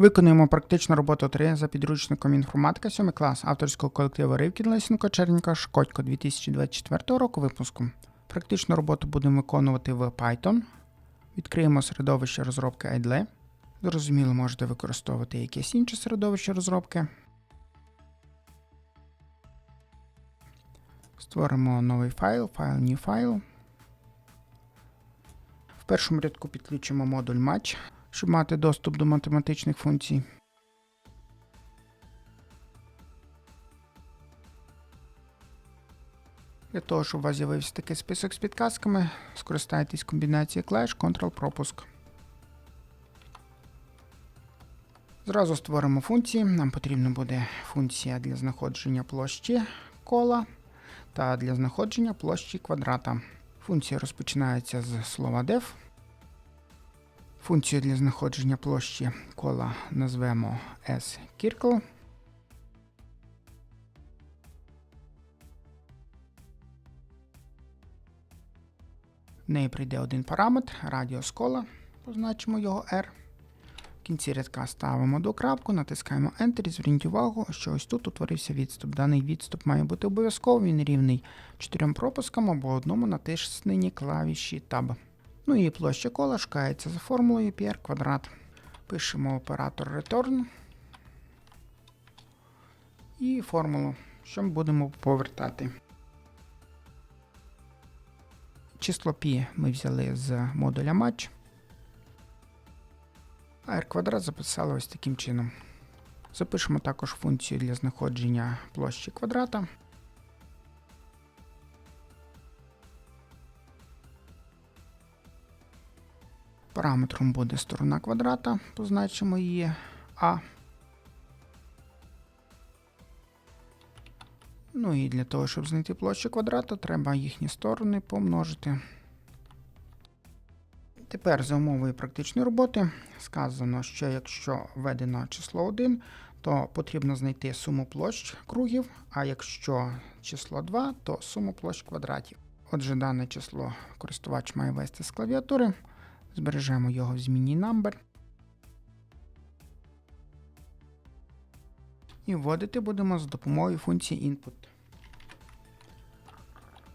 Виконуємо практичну роботу 3 за підручником інформатика 7 клас авторського колективу Ривкін Лесенко Черніка Шкодько 2024 року випуску. Практичну роботу будемо виконувати в Python. Відкриємо середовище розробки IDLE. Зрозуміло, можете використовувати якесь інше середовище розробки. Створимо новий файл, файл new файл. В першому рядку підключимо модуль Match, щоб мати доступ до математичних функцій. Для того, щоб у вас з'явився такий список з підказками, скористайтесь комбінацією клавіш Ctrl-пропуск. Зразу створимо функції. Нам потрібна буде функція для знаходження площі кола та для знаходження площі квадрата. Функція розпочинається з слова def. Функцію для знаходження площі кола назвемо sCircle. В неї прийде один параметр радіус кола, позначимо його R. В кінці рядка ставимо до крапку, натискаємо Enter і зверніть увагу, що ось тут утворився відступ. Даний відступ має бути обов'язково, він рівний 4 пропускам або одному натисненні клавіші Tab. Ну і площа кола шукається за формулою πr квадрат. Пишемо оператор return і формулу, що ми будемо повертати. Число π ми взяли з модуля match. А r квадрат записали ось таким чином. Запишемо також функцію для знаходження площі квадрата. Параметром буде сторона квадрата, позначимо її А. Ну і для того, щоб знайти площу квадрата, треба їхні сторони помножити. Тепер за умовою практичної роботи сказано, що якщо введено число 1, то потрібно знайти суму площ кругів, а якщо число 2, то суму площ квадратів. Отже, дане число користувач має ввести з клавіатури. Збережемо його в зміні number. І вводити будемо за допомогою функції input.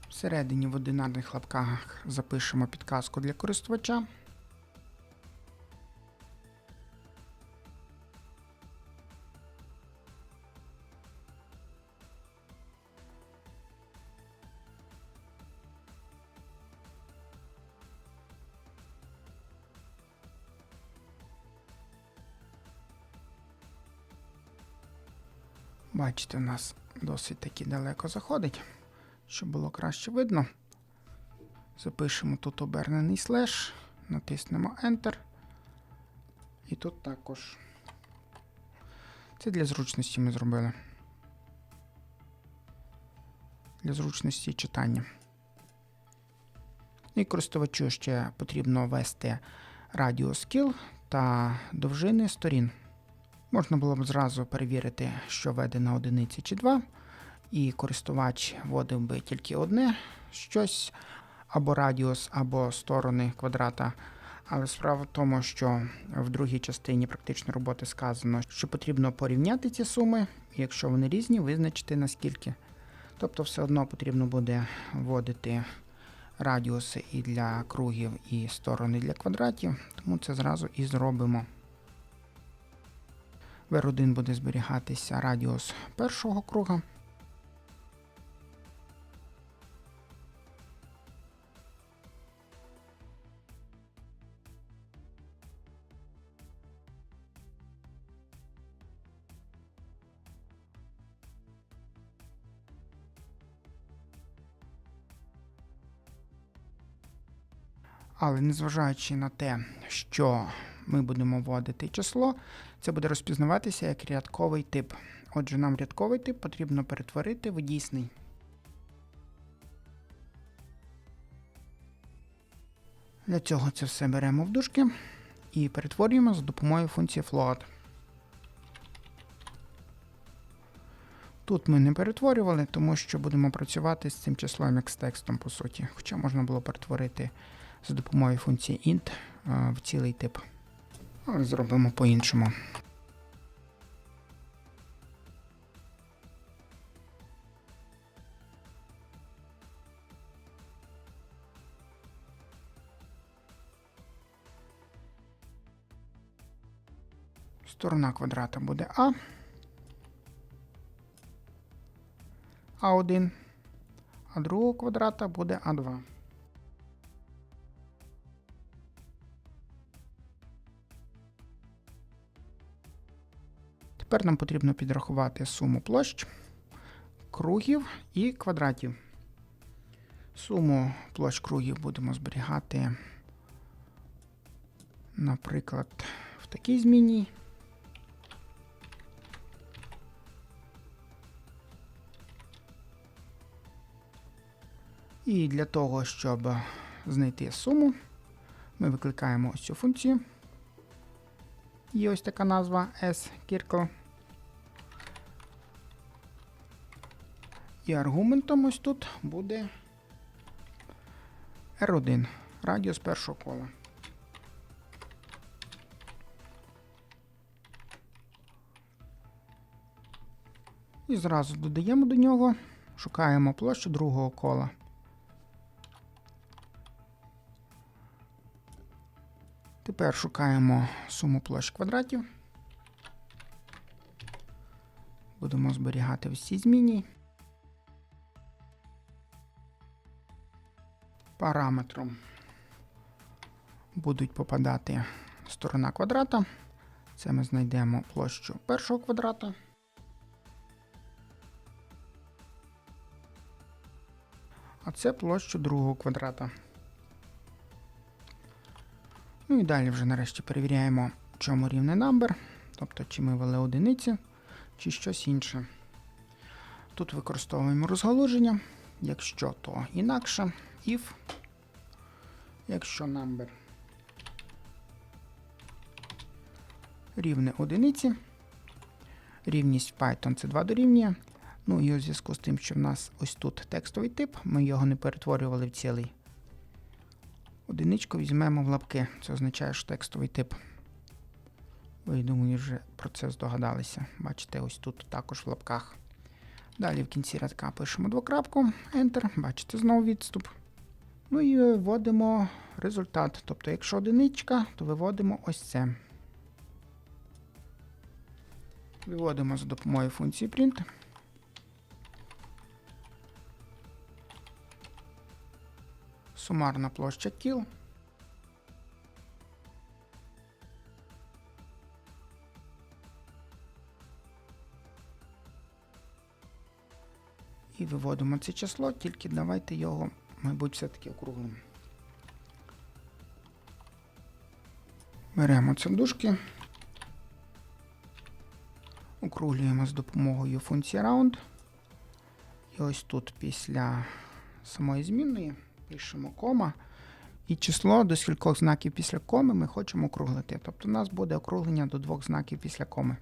Всередині в одинарних лапках запишемо підказку для користувача. Бачите, у нас досить таки далеко заходить, щоб було краще видно. Запишемо тут обернений слеш, натиснемо Enter. І тут також. Це для зручності ми зробили. Для зручності читання. І користувачу ще потрібно ввести радіус кіл та довжини сторін. Можна було б зразу перевірити, що введено одиниці чи два, і користувач вводив би тільки одне щось, або радіус, або сторони квадрата. Але справа в тому, що в другій частині практичної роботи сказано, що потрібно порівняти ці суми, і якщо вони різні, визначити наскільки. Тобто, все одно потрібно буде вводити радіуси і для кругів, і сторони для квадратів, тому це зразу і зробимо. В R1 буде зберігатися радіус першого круга. Але незважаючи на те, що ми будемо вводити число, це буде розпізнаватися як рядковий тип. Отже, нам рядковий тип потрібно перетворити в дійсний. Для цього це все беремо в дужки і перетворюємо за допомогою функції float. Тут ми не перетворювали, тому що будемо працювати з цим числом як з текстом, по суті. Хоча можна було перетворити за допомогою функції int е, в цілий тип. Зробимо по-іншому. Сторона квадрата буде А. А1, а другого квадрата буде А2. Тепер нам потрібно підрахувати суму площ, кругів і квадратів. Суму площ кругів будемо зберігати, наприклад, в такій змінній. І для того, щоб знайти суму, ми викликаємо ось цю функцію. Є ось така назва S-Circle. І аргументом ось тут буде R1, радіус першого кола. І зразу додаємо до нього, шукаємо площу другого кола. Тепер шукаємо суму площ квадратів. Будемо зберігати всі зміні. Параметром будуть попадати сторона квадрата. Це ми знайдемо площу першого квадрата. А це площу другого квадрата. Ну і далі вже нарешті перевіряємо, чому рівний number, тобто чи ми ввели одиниці, чи щось інше. Тут використовуємо розгалуження. Якщо то інакше, if, якщо number рівне одиниці, рівність Python це 2 дорівнює. Ну і у зв'язку з тим, що в нас ось тут текстовий тип, ми його не перетворювали в цілий. Одиничку візьмемо в лапки. Це означає, що текстовий тип. Ви, думаю, вже про це здогадалися. Бачите, ось тут також в лапках. Далі в кінці рядка пишемо двокрапку, Enter, бачите, знову відступ. Ну і вводимо результат. Тобто, якщо одиничка, то виводимо ось це. Виводимо за допомогою функції print. Сумарна площа кіл. І виводимо це число, тільки давайте його, мабуть, все-таки округлимо. Беремо це дужки, округлюємо з допомогою функції round. І ось тут після самої змінної пишемо кома. І число до скількох знаків після коми ми хочемо округлити. Тобто у нас буде округлення до двох знаків після коми.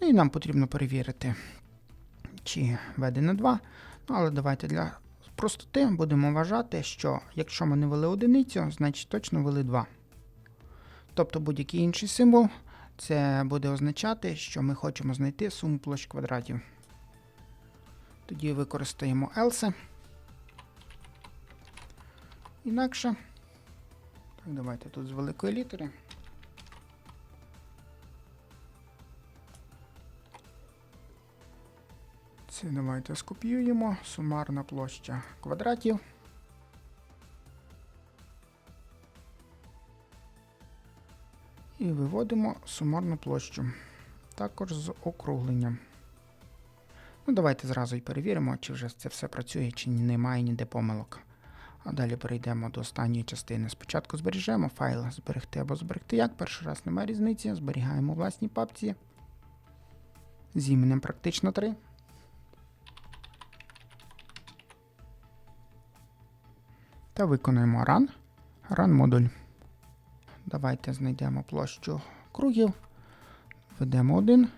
Ну і нам потрібно перевірити, чи введено 2. Ну, але давайте для простоти будемо вважати, що якщо ми не ввели одиницю, значить точно ввели 2. Тобто будь-який інший символ, це буде означати, що ми хочемо знайти суму площ квадратів. Тоді використаємо else. Інакше. Так, давайте тут з великої літери. Це давайте скопіюємо. Сумарна площа квадратів. І виводимо сумарну площу. Також з округленням. Ну, давайте зразу і перевіримо, чи вже це все працює, чи немає ніде помилок. А далі перейдемо до останньої частини. Спочатку збережемо файл зберегти або зберегти як. Перший раз немає різниці. Зберігаємо у власній папці з іменем практично 3. Та виконуємо run. Run модуль. Давайте знайдемо площу кругів. Введемо 1.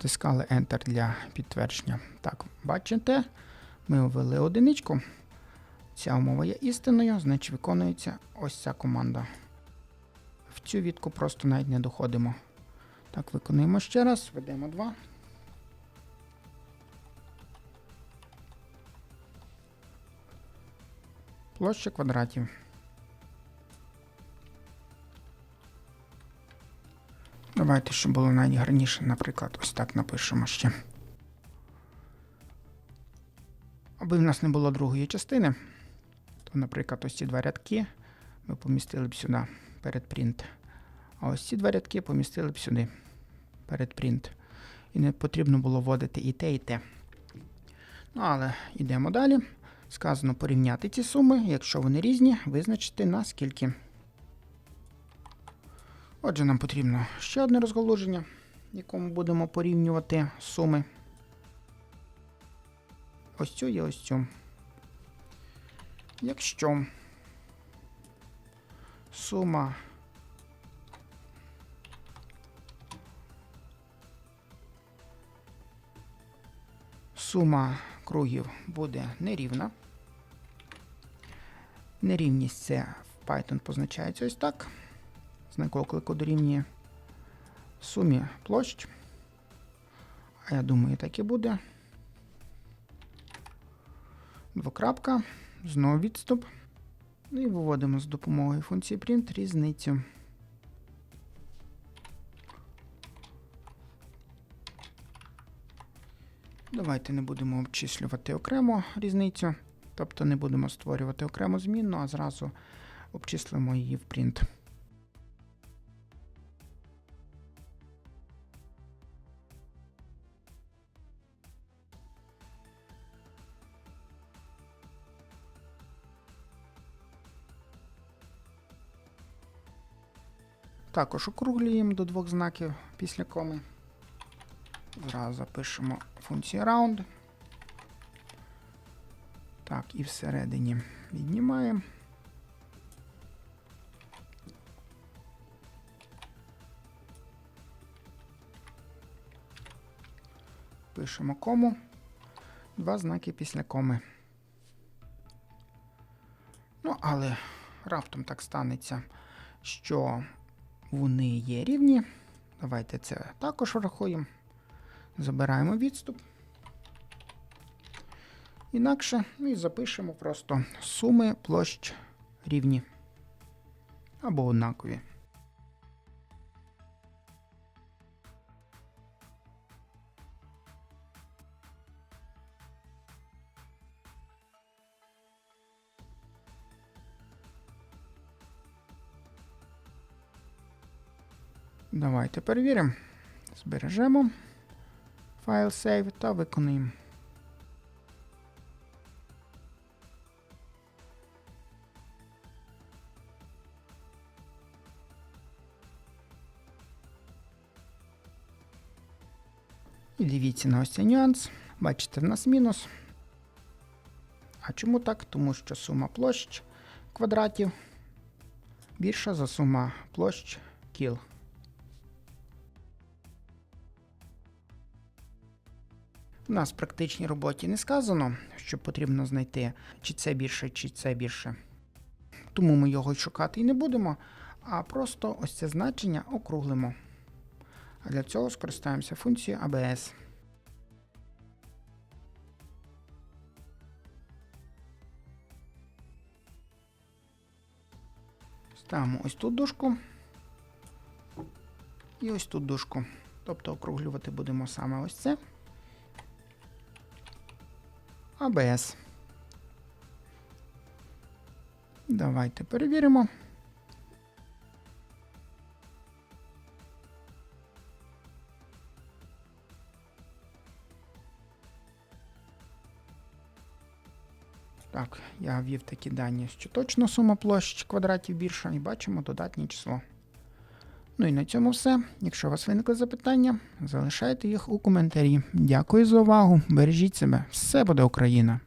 натискали Enter для підтвердження. Так, бачите, ми ввели одиничку. Ця умова є істиною, значить виконується ось ця команда. В цю вітку просто навіть не доходимо. Так, виконуємо ще раз, ведемо 2. Площа квадратів. Давайте, щоб було найгарніше, наприклад, ось так напишемо ще. Аби в нас не було другої частини, то, наприклад, ось ці два рядки ми помістили б сюди перед принт. А ось ці два рядки помістили б сюди перед принт. І не потрібно було вводити і те, і те. Ну, але йдемо далі. Сказано порівняти ці суми. Якщо вони різні, визначити наскільки. Отже, нам потрібно ще одне розголуження, в якому будемо порівнювати суми. Ось цю і ось цю. Якщо сума сума кругів буде нерівна. Нерівність це в Python позначається ось так. Знак оклику дорівнює сумі площ. А я думаю, так і буде. Двокрапка, знову відступ. Ну і виводимо з допомогою функції print різницю. Давайте не будемо обчислювати окремо різницю, тобто не будемо створювати окрему змінну, а зразу обчислимо її в print. Також округлюємо до двох знаків після коми. Зразу запишемо функцію round. Так, і всередині віднімаємо. Пишемо кому. Два знаки після коми. Ну, але раптом так станеться, що вони є рівні. Давайте це також врахуємо. Забираємо відступ. Інакше і запишемо просто суми площ рівні або однакові. Давайте перевіримо. Збережемо файл save та виконуємо. І дивіться на ось цей нюанс. Бачите, в нас мінус. А чому так? Тому що сума площ квадратів більша за сума площ кіл. У нас в практичній роботі не сказано, що потрібно знайти, чи це більше, чи це більше. Тому ми його шукати і не будемо, а просто ось це значення округлимо. А для цього скористаємося функцією ABS. Ставимо ось тут дужку і ось тут дужку. Тобто округлювати будемо саме ось це. ABS. Давайте перевіримо. Так, я ввів такі дані, що точно сума площ квадратів більша, і бачимо додатнє число. Ну і на цьому все. Якщо у вас виникли запитання, залишайте їх у коментарі. Дякую за увагу. Бережіть себе. Все буде Україна!